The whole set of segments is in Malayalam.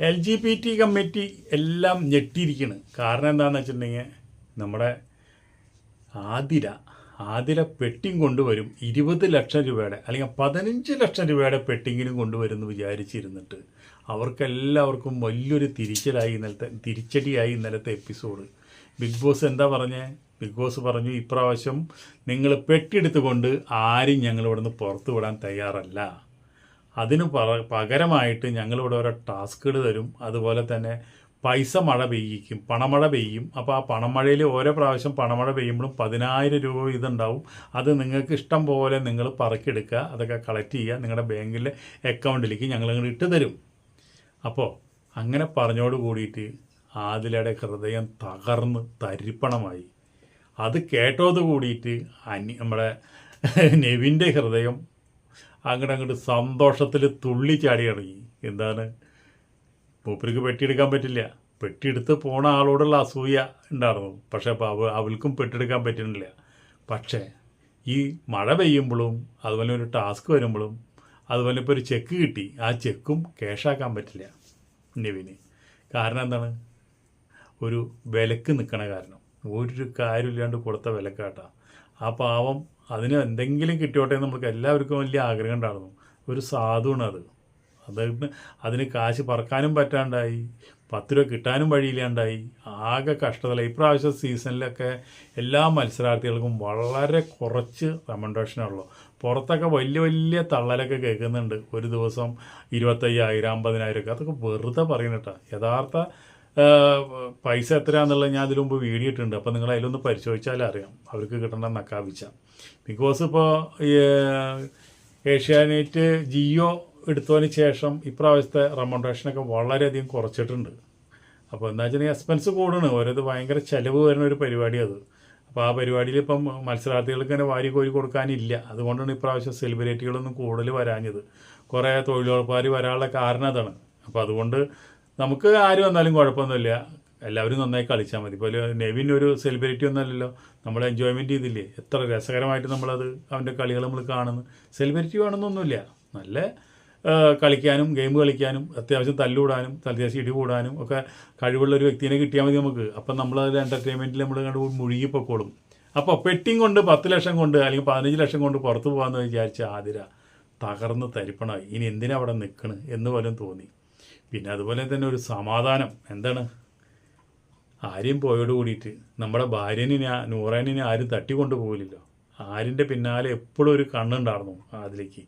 L G P T committee എല്ലാം ഞെട്ടിയിരിക്കുന്നു കാരണം എന്താണെന്ന് വെച്ചിട്ടുണ്ടെങ്കിൽ നമ്മുടെ ആതിര ആതിര പെട്ടിങ് കൊണ്ടുവരും. ഇരുപത് ലക്ഷം രൂപയുടെ അല്ലെങ്കിൽ പതിനഞ്ച് ലക്ഷം രൂപയുടെ പെട്ടിങ്ങിനും കൊണ്ടുവരുമെന്ന് വിചാരിച്ചിരുന്നിട്ട് അവർക്കെല്ലാവർക്കും വലിയൊരു തിരിച്ചലായി ഇന്നലത്തെ തിരിച്ചടിയായി ഇന്നലത്തെ എപ്പിസോഡ്. ബിഗ് ബോസ് എന്താ പറഞ്ഞേ? ബിഗ് ബോസ് പറഞ്ഞു ഇപ്രാവശ്യം നിങ്ങൾ പെട്ടിയെടുത്തുകൊണ്ട് ആരും ഞങ്ങളിവിടെ നിന്ന് പുറത്തു വിടാൻ തയ്യാറല്ല. അതിന് പകരമായിട്ട് ഞങ്ങളിവിടെ ഓരോ ടാസ്കുകൾ തരും. അതുപോലെ തന്നെ പൈസ മഴ പെയ്യിക്കും പണമഴ പെയ്യും. അപ്പോൾ ആ പണമഴയിൽ ഓരോ പ്രാവശ്യം പണമഴ പെയ്യുമ്പോഴും പതിനായിരം രൂപ ഇതുണ്ടാവും. അത് നിങ്ങൾക്ക് ഇഷ്ടം പോലെ നിങ്ങൾ പറക്കിയെടുക്കുക അതൊക്കെ കളക്ട് ചെയ്യുക. നിങ്ങളുടെ ബാങ്കിലെ അക്കൗണ്ടിലേക്ക് ഞങ്ങൾ ഇങ്ങോട്ട് ഇട്ട് തരും. അപ്പോൾ അങ്ങനെ പറഞ്ഞോട് കൂടിയിട്ട് ആദിലയുടെ ഹൃദയം തകർന്ന് തരിപ്പണമായി. അത് കേട്ടോട് കൂടിയിട്ട് അനി നമ്മുടെ നെവിന്റെ ഹൃദയം അങ്ങോട്ട് അങ്ങോട്ട് സന്തോഷത്തിൽ തുള്ളി ചാടി ഇറങ്ങി എന്താണ്? മൂപ്പർക്ക് പെട്ടിയെടുക്കാൻ പറ്റില്ല. പെട്ടിയെടുത്ത് പോണ ആളോടുള്ള അസൂയ ഉണ്ടായിരുന്നു. പക്ഷേ അപ്പോൾ അവ അവൾക്കും പെട്ടിയെടുക്കാൻ പറ്റുന്നില്ല. പക്ഷേ ഈ മഴ പെയ്യുമ്പോഴും അതുപോലെ ഒരു ടാസ്ക് വരുമ്പോഴും അതുപോലെ ഇപ്പോൾ ഒരു ചെക്ക് കിട്ടി. ആ ചെക്കും ക്യാഷാക്കാൻ പറ്റില്ല നിവിന്. കാരണം എന്താണ്? ഒരു വിലക്ക് നിൽക്കണ കാരണം. ഒരു കാര്യമില്ലാണ്ട് കൊടുത്ത വിലക്കാട്ടാ. ആ പാവം അതിന് എന്തെങ്കിലും കിട്ടിയോട്ടെ എന്ന് നമുക്ക് എല്ലാവർക്കും വലിയ ആഗ്രഹം ഉണ്ടായിരുന്നു. ഒരു സാധുവാണ് അത്. അതിന് അതിന് കാശ് പറക്കാനും പറ്റാണ്ടായി പത്ത് രൂപ കിട്ടാനും വഴിയില്ലാണ്ടായി ആകെ കഷ്ടതല ഇപ്രാവശ്യം സീസണിലൊക്കെ എല്ലാ മത്സരാർത്ഥികൾക്കും വളരെ കുറച്ച് റെമൻഡേഷനുള്ളൂ പുറത്തൊക്കെ വലിയ വലിയ തള്ളലൊക്കെ കേൾക്കുന്നുണ്ട്. ഒരു ദിവസം ഇരുപത്തയ്യായിരം അമ്പതിനായിരം ഒക്കെ. അതൊക്കെ വെറുതെ പറയുന്നട്ടാ. യഥാർത്ഥ പൈസ എത്രയാണെന്നുള്ളത് ഞാൻ അതിൽ മുമ്പ് വീഡിയോ ഇട്ടിട്ടുണ്ട്. അപ്പോൾ നിങ്ങൾ അതിലൊന്ന് പരിശോധിച്ചാലേ അറിയാം. അവർക്ക് കിട്ടേണ്ട നക്കാവിച്ച. ബിക്കോസ് ഇപ്പോൾ ഏഷ്യാനെറ്റ് ജിയോ എടുത്തതിന് ശേഷം ഇപ്രാവശ്യത്തെ റെമോണ്ടേഷനൊക്കെ വളരെയധികം കുറച്ചിട്ടുണ്ട്. അപ്പോൾ എന്താ വെച്ചാൽ എക്സ്പെൻസ് കൂടുന്നു. ഓരോത് ഭയങ്കര ചിലവ് വരുന്ന ഒരു പരിപാടി അത് അപ്പോൾ ആ പരിപാടിയിൽ ഇപ്പം മത്സരാർത്ഥികൾക്ക് തന്നെ വാരി കോരി കൊടുക്കാനില്ല. അതുകൊണ്ടാണ് ഇപ്രാവശ്യം സെലിബ്രിറ്റികളൊന്നും കൂടുതൽ വരാഞ്ഞത്. കുറേ തൊഴിലുറപ്പാർ വരാനുള്ള കാരണം അതാണ്. അപ്പോൾ അതുകൊണ്ട് നമുക്ക് ആര് വന്നാലും കുഴപ്പമൊന്നുമില്ല. എല്ലാവരും നന്നായി കളിച്ചാൽ മതി. ഇപ്പോൾ നെവിൻ ഒരു സെലിബ്രിറ്റി ഒന്നുമല്ലല്ലോ നമ്മൾ എൻജോയ്മെന്റ് ചെയ്തില്ലേ? എത്ര രസകരമായിട്ട് നമ്മളത് അവന്റെ കളികൾ നമ്മൾ കാണുന്നു. സെലിബ്രിറ്റി വേണമെന്നൊന്നുമില്ല. നല്ല കളിക്കാനും ഗെയിം കളിക്കാനും അത്യാവശ്യം തല്ലുകൂടാനും അത്യാവശ്യം ഇടികൂടാനും ഒക്കെ കഴിവുള്ള ഒരു വ്യക്തിനെ കിട്ടിയാൽ മതി നമുക്ക്. അപ്പം നമ്മളത് എന്റർടൈൻമെന്റിൽ നമ്മൾ കണ്ട് മുഴുകിപ്പോക്കോളും അപ്പോൾ പെട്ടിങ് കൊണ്ട് പത്ത് ലക്ഷം കൊണ്ട് അല്ലെങ്കിൽ പതിനഞ്ച് ലക്ഷം കൊണ്ട് പുറത്ത് പോകാമെന്ന് വിചാരിച്ച ആതിര തകർന്ന് തരിപ്പണമായി ഇനി എന്തിനാ അവിടെ നിൽക്കണ് എന്ന് പോലും തോന്നി. പിന്നെ അതുപോലെ തന്നെ ഒരു സമാധാനം. എന്താണ്? ആരെയും പോയോട് കൂടിയിട്ട് നമ്മുടെ ഭാര്യനെ നൂറേനെ ആരും തട്ടിക്കൊണ്ടു പോകില്ലല്ലോ ആരിന്റെ പിന്നാലെ എപ്പോഴും ഒരു കണ്ണുണ്ടായിരുന്നു അതിലേക്ക്.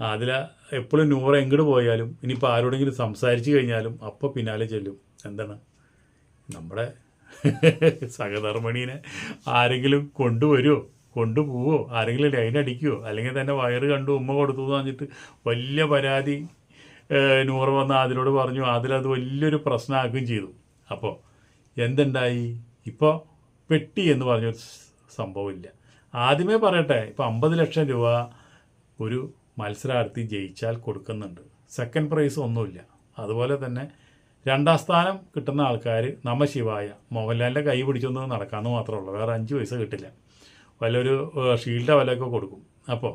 അതില എപ്പോഴും നൂറ എങ്ങോട്ട് പോയാലും ഇനിയിപ്പോൾ ആരോടെങ്കിലും സംസാരിച്ച് കഴിഞ്ഞാലും അപ്പോൾ പിന്നാലെ ചെല്ലും. എന്താണ്? നമ്മുടെ സഹധർമ്മിണീനെ ആരെങ്കിലും കൊണ്ടുവരുമോ കൊണ്ടുപോവോ? ആരെങ്കിലും ലൈൻ അടിക്കുമോ അല്ലെങ്കിൽ തന്നെ വയറ് കണ്ടു ഉമ്മ കൊടുത്തു എന്ന് പറഞ്ഞിട്ട് വലിയ പരാതി നൂറ് വന്ന് അതിനോട് പറഞ്ഞു അതിലത് വലിയൊരു പ്രശ്നമാക്കുകയും ചെയ്തു. അപ്പോൾ എന്തുണ്ടായി? ഇപ്പോൾ പെട്ടി എന്ന് പറഞ്ഞൊരു സംഭവമില്ല ആദ്യമേ പറയട്ടെ ഇപ്പോൾ അമ്പത് ലക്ഷം രൂപ ഒരു മത്സരാർത്ഥി ജയിച്ചാൽ കൊടുക്കുന്നുണ്ട്. സെക്കൻഡ് പ്രൈസ് ഒന്നുമില്ല. അതുപോലെ തന്നെ രണ്ടാം സ്ഥാനം കിട്ടുന്ന ആൾക്കാർ നമശിവായ മോഹൻലാലിന്റെ കൈ പിടിച്ചൊന്ന് നടക്കാമെന്ന് മാത്രമേ ഉള്ളൂ. വേറെ അഞ്ച് പൈസ കിട്ടില്ല. വല്ലൊരു ഷീൽഡോ വല്ലതൊക്കെ കൊടുക്കും. അപ്പോൾ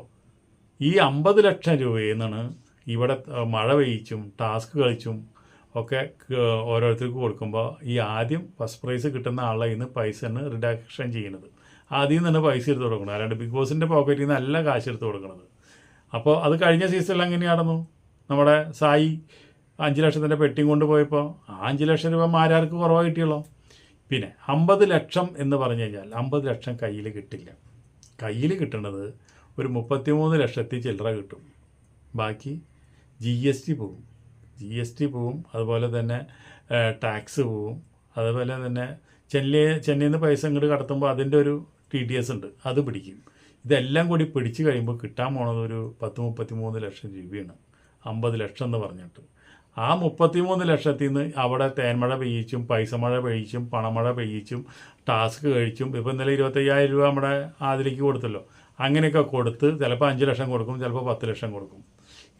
ഈ അമ്പത് ലക്ഷം രൂപയിൽ നിന്നാണ് ഇവിടെ മഴ പെയ്യിച്ചും ടാസ്ക് കളിച്ചും ഒക്കെ ഓരോരുത്തർക്ക് കൊടുക്കുമ്പോൾ ഈ ആദ്യം ഫസ്റ്റ് പ്രൈസ് കിട്ടുന്ന ആളെ ഇന്ന് പൈസ റിഡക്ഷൻ ചെയ്യുന്നത്. ആദ്യം തന്നെ പൈസ എടുത്ത് കൊടുക്കണം. അല്ലാണ്ട് ബിഗ് ബോസിന്റെ പോക്കറ്റിൽ നിന്ന് അല്ല കാശ് എടുത്ത് കൊടുക്കുന്നത് അപ്പോൾ അത് കഴിഞ്ഞ സീസണിൽ എങ്ങനെയായിരുന്നു? നമ്മുടെ സായി അഞ്ച് ലക്ഷത്തിന്റെ പെട്ടിയും കൊണ്ടുപോയപ്പോൾ ആ അഞ്ച് ലക്ഷം രൂപ മാരാർക്ക് കുറവാണ് കിട്ടിയുള്ളൂ. പിന്നെ അമ്പത് ലക്ഷം എന്ന് പറഞ്ഞു കഴിഞ്ഞാൽ അമ്പത് ലക്ഷം കയ്യിൽ കിട്ടില്ല. കയ്യിൽ കിട്ടുന്നത് ഒരു മുപ്പത്തിമൂന്ന് ലക്ഷത്തി ചില്ലറ കിട്ടും. ബാക്കി ജി എസ് ടി പോവും. ജി എസ് ടി പോവും അതുപോലെ തന്നെ ടാക്സ് പോവും. അതുപോലെ തന്നെ ചെന്നൈ ചെന്നൈയിൽ നിന്ന് പൈസ ഇങ്ങോട്ട് കടത്തുമ്പോൾ അതിന്റെ ഒരു ടി ഡി എസ് ഉണ്ട്. അത് പിടിക്കും. ഇതെല്ലാം കൂടി പിടിച്ച് കഴിയുമ്പോൾ കിട്ടാൻ പോണത് ഒരു പത്ത് മുപ്പത്തി മൂന്ന് ലക്ഷം രൂപയാണ്. അമ്പത് ലക്ഷം എന്ന് പറഞ്ഞിട്ട്. ആ മുപ്പത്തിമൂന്ന് ലക്ഷത്തിൽ നിന്ന് അവിടെ തേന്മഴ പെയ്യിച്ചും പൈസ മഴ പെയ്യിച്ചും പണമഴ പെയ്യിച്ചും ടാസ്ക് കഴിച്ചും ഇപ്പോൾ ഇന്നലെ ഇരുപത്തയ്യായിരം രൂപ നമ്മുടെ ആതിലേക്ക് കൊടുത്തല്ലോ. അങ്ങനെയൊക്കെ കൊടുത്ത് ചിലപ്പോൾ അഞ്ച് ലക്ഷം കൊടുക്കും ചിലപ്പോൾ പത്ത് ലക്ഷം കൊടുക്കും.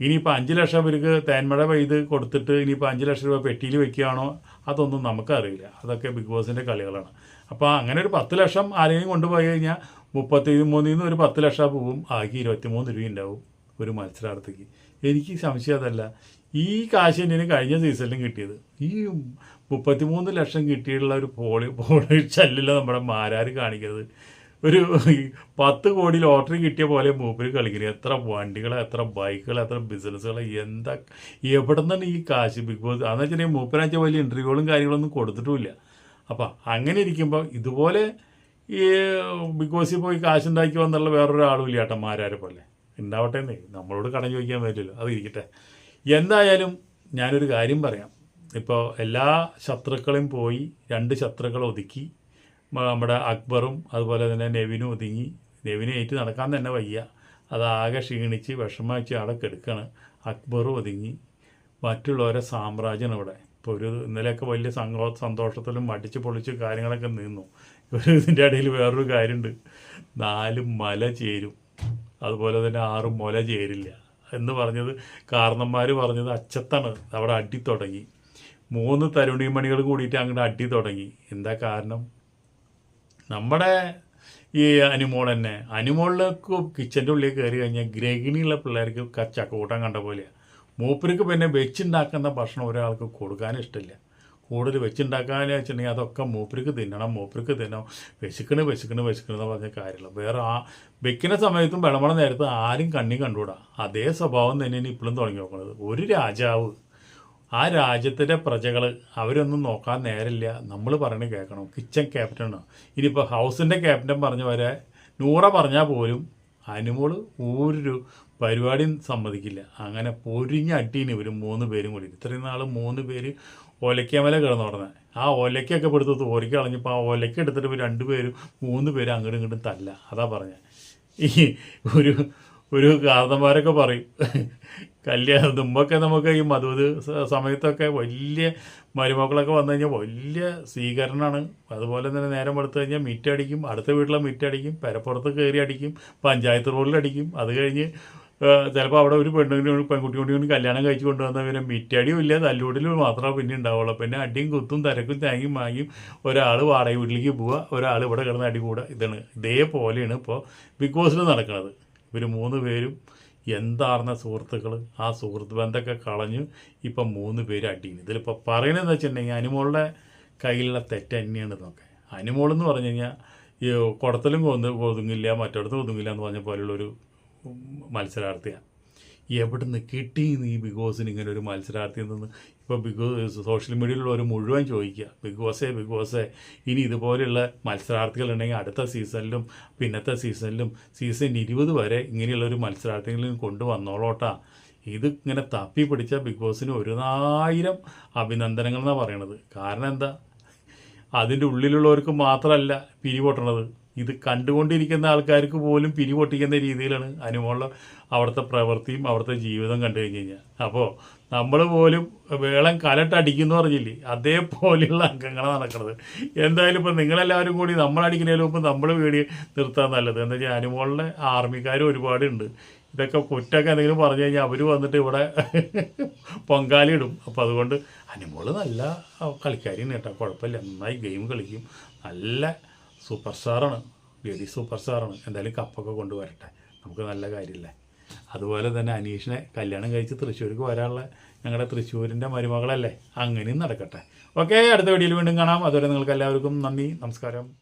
ഇനിയിപ്പോൾ അഞ്ച് ലക്ഷം ഇവർക്ക് തേന്മഴ പെയ്ത് കൊടുത്തിട്ട് ഇനിയിപ്പോൾ അഞ്ച് ലക്ഷം രൂപ പെട്ടിയിൽ വെക്കുകയാണോ? അതൊന്നും നമുക്കറിയില്ല. അതൊക്കെ ബിഗ് ബോസിന്റെ കളികളാണ്. അപ്പോൾ അങ്ങനെ ഒരു പത്ത് ലക്ഷം ആരെയും കൊണ്ടുപോയി കഴിഞ്ഞാൽ മുപ്പത്തി മൂന്നിൽ നിന്ന് ഒരു പത്ത് ലക്ഷം പോവും. ആകെ ഇരുപത്തി മൂന്ന് രൂപ ഉണ്ടാവും ഒരു മത്സരാർത്ഥിക്ക്. എനിക്ക് സംശയം അതല്ല. ഈ കാശ് തന്നെയാണ് കഴിഞ്ഞ സീസണിലും കിട്ടിയത്. ഈ മുപ്പത്തിമൂന്ന് ലക്ഷം കിട്ടിയിട്ടുള്ള ഒരു പോളി പോളി ചല്ലില്ല നമ്മുടെ മാരാർ കാണിക്കുന്നത് ഒരു പത്ത് കോടി ലോട്ടറി കിട്ടിയ പോലെ മൂപ്പര് കളിക്കുന്നത് എത്ര വണ്ടികൾ എത്ര ബൈക്കുകൾ എത്ര ബിസിനസ്സുകൾ എന്താ എവിടെ നിന്നാണ് ഈ കാശ്? ബിഗ് ബോസ് അതെന്ന് വെച്ചിട്ടുണ്ടെങ്കിൽ മൂപ്പരാഴ്ച വലിയ ഇന്റർവ്യൂകളും കാര്യങ്ങളൊന്നും കൊടുത്തിട്ടുമില്ല. അപ്പം അങ്ങനെ ഇരിക്കുമ്പോൾ ഇതുപോലെ ഈ ബിഗ് ബോസിൽ പോയി കാശുണ്ടാക്കി വന്നുള്ള വേറൊരാളും ഇല്ല ഏട്ടൻ മാരാരെ പോലെ. ഉണ്ടാവട്ടെ എന്നേ. നമ്മളോട് കടം ചോദിക്കാൻ പറ്റില്ല അത് ഇരിക്കട്ടെ. എന്തായാലും ഞാനൊരു കാര്യം പറയാം. ഇപ്പോൾ എല്ലാ ശത്രുക്കളെയും പോയി രണ്ട് ശത്രുക്കളെ ഒതുക്കി നമ്മുടെ അക്ബറും അതുപോലെ തന്നെ നെവിനും ഒതുങ്ങി. നെവിനെ ഏറ്റ് നടക്കാൻ തന്നെ വയ്യ. അതാകെ ക്ഷീണിച്ച് വിഷമിച്ച് അവിടെ കെടുക്കാണ്. അക്ബറും ഒതുങ്ങി. മറ്റുള്ളവരെ സാമ്രാജ്യമാണ് ഇവിടെ ഇപ്പോൾ ഒരു ഇന്നലെയൊക്കെ വലിയ സങ്കോ സന്തോഷത്തിലും മടിച്ച് പൊളിച്ച് കാര്യങ്ങളൊക്കെ നിന്നു. ഒരു ഇതിന്റെ ഇടയിൽ വേറൊരു കാര്യമുണ്ട്. നാല് മല ചേരും. അതുപോലെ തന്നെ ആറ് മുല ചേരില്ല. എന്ന് പറഞ്ഞത് കാരണന്മാർ പറഞ്ഞത് അച്ചത്താണ്. അവിടെ അടി തുടങ്ങി. മൂന്ന് തരുണി തരുണിമണികൾ കൂടിയിട്ട് അങ്ങോട്ട് അടി തുടങ്ങി. എന്താ കാരണം? നമ്മുടെ ഈ അനുമോൾ തന്നെ. അനുമോളിലേക്ക് കിച്ചന്റെ ഉള്ളിൽ കയറി കഴിഞ്ഞാൽ ഗ്രഹിണിയുള്ള പിള്ളേർക്ക് ക- ചക്കക്കൂട്ടം കണ്ട പോലെയാണ് മൂപ്പർക്ക് പിന്നെ വെച്ചുണ്ടാക്കുന്ന ഭക്ഷണം ഒരാൾക്ക് കൊടുക്കാൻ ഇഷ്ടമില്ല. കൂടുതൽ വെച്ചുണ്ടാക്കാൻ വെച്ചിട്ടുണ്ടെങ്കിൽ അതൊക്കെ മൂപ്പർക്ക് തിന്നണം മൂപ്പർക്ക് തിന്നണം. വിശക്കണ് വിശക്കണ് വിശക്കണ് എന്ന് പറഞ്ഞ കാര്യമില്ല വേറെ ആ വെക്കുന്ന സമയത്തും വിളമ്പണ നേരത്ത് ആരും കണ്ണി കണ്ടുകൂടാ. അതേ സ്വഭാവം തന്നെയാണ് ഇപ്പോഴും തുടങ്ങി നോക്കുന്നത്. ഒരു രാജാവ് ആ രാജ്യത്തിന്റെ പ്രജകൾ അവരൊന്നും നോക്കാൻ നേരില്ല. നമ്മൾ പറഞ്ഞ് കേൾക്കണം. കിച്ചൺ ക്യാപ്റ്റനാണ് ഇനിയിപ്പോൾ ഹൗസിന്റെ ക്യാപ്റ്റൻ പറഞ്ഞ വരെ നൂറ പറഞ്ഞാൽ പോലും അനുമോൾ ഒരു പരിപാടിയും സമ്മതിക്കില്ല. അങ്ങനെ പൊരിഞ്ഞ അട്ടീന് ഇവർ മൂന്ന് പേരും കൂടി. ഇത്രയും നാൾ മൂന്ന് പേര് ഒലയ്ക്കമല കിടന്നു പറഞ്ഞത് ആ ഒലയ്ക്കൊക്കെ എടുത്ത് തോരിക്ക് കളഞ്ഞപ്പോൾ ആ ഒലയ്ക്ക് എടുത്തിട്ട് രണ്ടുപേരും മൂന്ന് പേരും അങ്ങോട്ടും ഇങ്ങോട്ടും തല്ല. അതാ പറഞ്ഞത് ഈ ഒരു ഒരു കാരണന്മാരൊക്കെ പറയും. കല്യാണം മുമ്പൊക്കെ നമുക്ക് ഈ മധുവത് സമയത്തൊക്കെ വലിയ മരുമക്കളൊക്കെ വന്നു കഴിഞ്ഞാൽ വലിയ സ്വീകരണമാണ്. അതുപോലെ തന്നെ നേരം എടുത്തു കഴിഞ്ഞാൽ മിറ്റടിക്കും അടുത്ത വീട്ടിലെ മിറ്റടിക്കും പെരപ്പുറത്ത് കയറി അടിക്കും പഞ്ചായത്ത് റോഡിൽ അടിക്കും. അത് കഴിഞ്ഞ് ചിലപ്പോൾ അവിടെ ഒരു പെണ്ണുവിനും കൊണ്ട് കല്യാണം കഴിച്ചു കൊണ്ടുവന്ന പിന്നെ മിറ്റടിയും ഇല്ല തല്ലൂടിലും മാത്രമേ പിന്നെ ഉണ്ടാവുള്ളൂ. പിന്നെ അടിയും കുത്തും തിരക്കും തേങ്ങയും വാങ്ങിയും ഒരാൾ വാടക വീട്ടിലേക്ക് പോവുക ഒരാൾ ഇവിടെ കിടന്ന് അടി കൂടുക. ഇതാണ് ഇതേപോലെയാണ് ഇപ്പോൾ ബിഗ് ബോസിൽ നടക്കുന്നത്. ഇവർ മൂന്ന് പേരും എന്താർന്ന സുഹൃത്തുക്കൾ ആ സുഹൃത്ത് ബന്ധമൊക്കെ കളഞ്ഞ് ഇപ്പം മൂന്ന് പേര് അടിയിൽ ഇതിലിപ്പോൾ പറയണതെന്ന് വെച്ചിട്ടുണ്ടെങ്കിൽ അനുമോളുടെ കയ്യിലുള്ള തെറ്റ് തന്നെയാണ് ഇതൊക്കെ. അനുമോളെന്ന് പറഞ്ഞു കഴിഞ്ഞാൽ ഈ കുടത്തിലും കൊന്ന് ഒതുങ്ങില്ല മറ്റിടത്തും ഒതുങ്ങില്ല എന്ന് പറഞ്ഞ പോലെയുള്ളൊരു മത്സരാർത്ഥിയാണ്. എവിടുന്ന് കിട്ടി നീ ബിഗ് ബോസിന് ഇങ്ങനെ ഒരു മത്സരാർത്ഥി നിന്ന്? ഇപ്പോൾ ബിഗ് സോഷ്യൽ മീഡിയയിലുള്ളവർ മുഴുവൻ ചോദിക്കുക ബിഗ് ബോസേ ബിഗ് ബോസേ ഇനി ഇതുപോലെയുള്ള മത്സരാർത്ഥികളുണ്ടെങ്കിൽ അടുത്ത സീസണിലും പിന്നത്തെ സീസണിലും സീസൺ ഇരുപത് വരെ ഇങ്ങനെയുള്ള ഒരു മത്സരാർത്ഥികളും കൊണ്ടുവന്നോളോട്ടാ. ഇത് ഇങ്ങനെ തപ്പി പിടിച്ച ബിഗ് ബോസിന് ഒരു അഭിനന്ദനങ്ങൾ എന്നാണ് പറയണത്. കാരണം എന്താ? അതിന്റെ ഉള്ളിലുള്ളവർക്ക് മാത്രമല്ല പിരിപൊട്ടണത് ഇത് കണ്ടുകൊണ്ടിരിക്കുന്ന ആൾക്കാർക്ക് പോലും പിരിപൊട്ടിക്കുന്ന രീതിയിലാണ് അനുമോള അവിടുത്തെ പ്രവൃത്തിയും അവിടുത്തെ ജീവിതം കണ്ടു കഴിഞ്ഞ് കഴിഞ്ഞാൽ അപ്പോൾ നമ്മൾ പോലും വേളം കലട്ടടിക്കുന്നു പറഞ്ഞില്ലേ? അതേപോലെയുള്ള അംഗങ്ങളാണ് നടക്കുന്നത്. എന്തായാലും ഇപ്പം നിങ്ങളെല്ലാവരും കൂടി നമ്മളടിക്കുന്നതിന് മുമ്പ് നമ്മൾ വീട് നിർത്താൻ നല്ലത്. എന്താ വെച്ചാൽ അനുമോളിന്റെ ആർമിക്കാർ ഒരുപാടുണ്ട്. ഇതൊക്കെ കുറ്റമൊക്കെ എന്തെങ്കിലും പറഞ്ഞു കഴിഞ്ഞാൽ അവർ വന്നിട്ട് ഇവിടെ പൊങ്കാലിടും അപ്പോൾ അതുകൊണ്ട് അനുമോൾ നല്ല കളിക്കാരിയാണ് കേട്ടോ. കുഴപ്പമില്ല. നന്നായി ഗെയിം കളിക്കും. നല്ല സൂപ്പർ സ്റ്റാറാണ് ലേഡി സൂപ്പർ സ്റ്റാറാണ് എന്തായാലും കപ്പൊക്കെ കൊണ്ടുവരട്ടെ. നമുക്ക് നല്ല കാര്യമില്ലേ? അതുപോലെ തന്നെ അനീഷിനെ കല്യാണം കഴിച്ച് തൃശ്ശൂർക്ക് വരാനുള്ള ഞങ്ങളുടെ തൃശ്ശൂരിന്റെ മരുമകളല്ലേ? അങ്ങനെയും നടക്കട്ടെ. ഓക്കെ അടുത്ത വീഡിയോയിൽ വീണ്ടും കാണാം. അതുവരെ നിങ്ങൾക്ക് എല്ലാവർക്കും നന്ദി നമസ്കാരം.